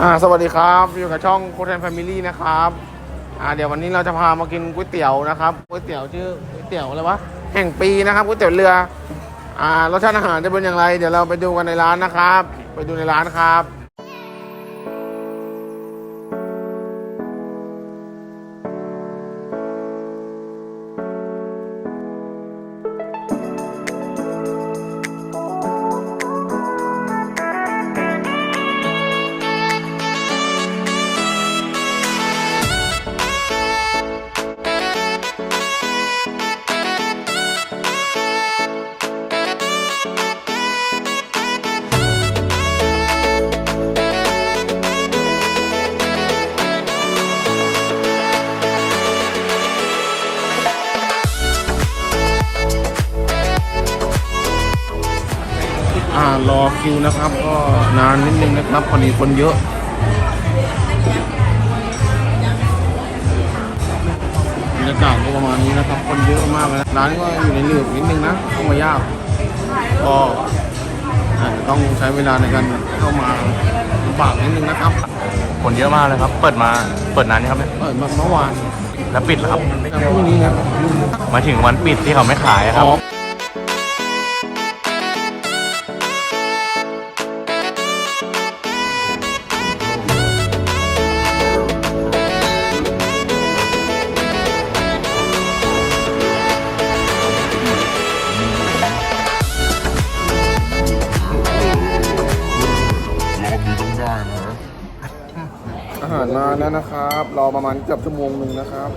อ่าสวัสดีครับอยู่กับช่องโคแทนแฟมิลี่นะครับอ่าเดี๋ยววันนี้เราจะพามากินก๋วยเตี๋ยวนะครับก๋วยเตี๋ยวชื่อก๋วยเตี๋ยวอะไรวะแห่งปีนะครับก๋วยเตี๋ยวเรืออ่ารสชาติอาหารจะเป็นอย่างไร เดี๋ยวเราไปดูกันในร้านนะครับ ไปดูในร้านครับ อ่ารอคิวนะครับ ก็นานนิดนึงนะครับพอดีคนเยอะบรรยากาศก็ประมาณนี้นะครับ คนเยอะมากเลยนะร้านก็อยู่ในเหลือบนิดนึงนะเข้ามายากก็อาจจะต้องใช้เวลาในการเข้ามาลำบากนิดนึงนะครับคนเยอะมากเลยครับ เปิดมาเปิดนานนี่ครับเนี่ยเปิดมาเมื่อวานแล้วปิดแล้วครับพรุ่งนี้นะหมายถึงวันปิดที่เขาไม่ขายอะครับ อ๋ออาหารมาแล้วนะครับ รอประมาณเกือบชั่วโมงหนึ่งนะครับ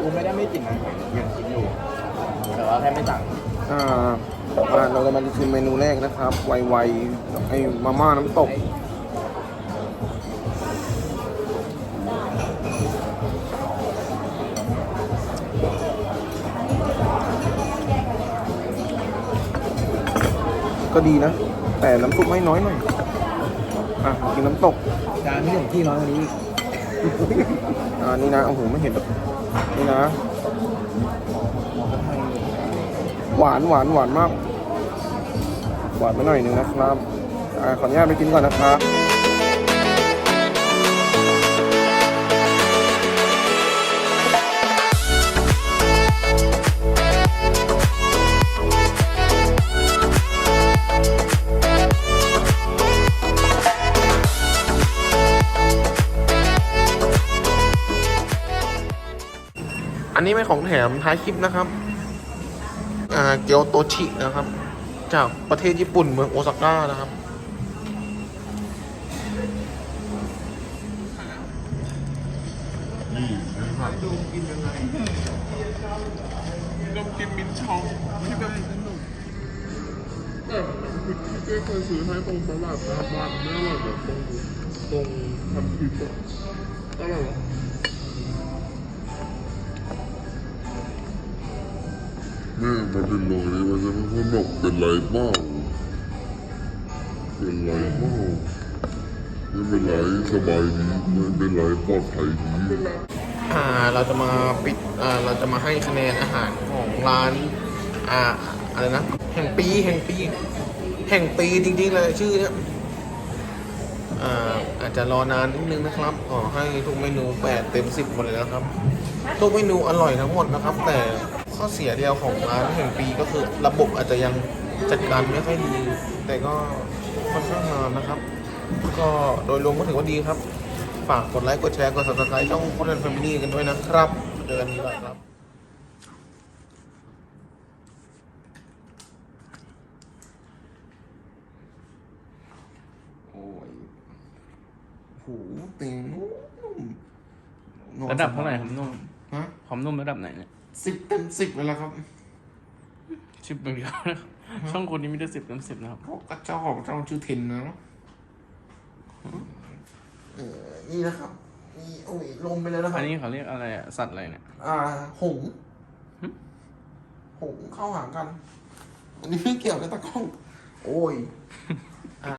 กูไม่ได้ไม่กินนะยังกินอยู่ แต่ว่าแค่ไม่สั่งอ่าอ่าเราจะมาชิมเมนูแรกนะครับ ไวๆไอ้มาม่าน้ำตก ก็ดีนะ แต่น้ำซุปให้น้อยหน่อย อะกินน้ำตกจานที่หนึ่งที่น้อยกว่านี้อ่านี่นะโอ้โหไม่เห็นแบบนี่นะ หวานหวานหวานมาก หวานไปหน่อยหนึงนะครับอ่าขออนุญาตไปกินก่อนนะครับ อันนี้เป็นของแถมท้ายคลิปนะครับอ่าเกียวโตชินะครับ จากประเทศญี่ปุ่นเมืองโอซาก้านะครับลองกินมินชองที่ได้สนุกแต่ที่เจ๊เคยซื้อให้ตรงตลาดหน้าบ้านไม่อร่อยแบบตรงตรงพันทิปอะอร่อยวะแม่มาเป็นหน่อยนี้มันจะไม่ค่อยบอกเป็นไรบ้างเป็นไรบ้างไม่เป็นไรสบายดีไม่เป็นไรปลอดภัยดีอ่าเราจะมาปิดอ่าเราจะมาให้คะแนนอาหารของร้านอ่าอะไรนะแห่งปีแห่งปี แห่งปีจริงๆเลยชื่อเนี้ยอ่าอาจจะรอนานนิดนึงนะครับขอให้ทุกเมนู 8 เต็ม 10หมดเลยนะครับ ทุกเมนูอร่อยทั้งหมดนะครับ แต่ ข้อเสียเดียวของร้านแห่งปีก็คือระบบอาจจะยังจัดการไม่ค่อยดี แต่ก็ค่อนข้างนานนะครับ ก็โดยรวมก็ถือว่าดีครับ ฝากกดไลค์กดแชร์กด subscribe ช่องโคตรแฟมิลี่กันด้วยนะครับเจอกันนี้แหละครับโอ้ยหูเตียงนุ่มนอนระดับเท่าไหร่ครับนุ่มฮะ ความนุ่มระดับไหนเนี่ย สิบเต็มสิบเลยละครับสิบอย่างเดียวนะครับช่องคนนี้ไม่ได้สิบเต็มสิบนะครับเพราะกระเจ้าของเจ้าชื่อเทนนะเนอะเออนี่นะครับนี่โอ้ยลงไปเลยนะครัอับนนี้เขาเรียกอะไรอะสัตว์อะไรเนี่ย อ่า หงส์หงส์เข้าหากันอันนี้ไม่เกี่ยวกับตะกล้อง โอ้ย